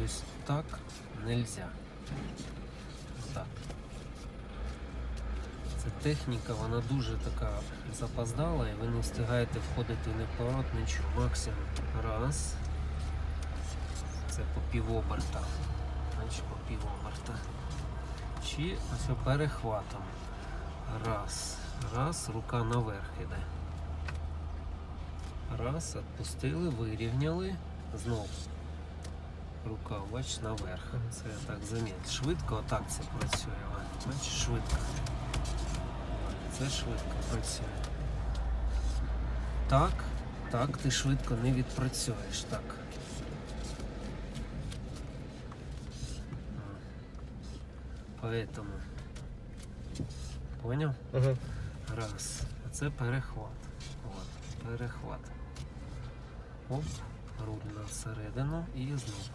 Тобто так нельзя. Так. Ця техніка, вона дуже така запоздала, і ви не встигаєте входити не в поворот, нічого. Максимум. Раз. Це по півоберта. Значить по півоберта. Чи ось перехватом. Раз. Раз, рука наверх іде. Раз, відпустили, вирівняли. Знов. Рука, бач, наверх. Це я так заміт. Швидко отак це працює. Бачиш, швидко. Це швидко працює. Так, так, ти швидко не відпрацюєш. Так. Поэтому. Поняв? Угу. Раз. А це перехват. От, перехват. Оп, руль на середину і знов.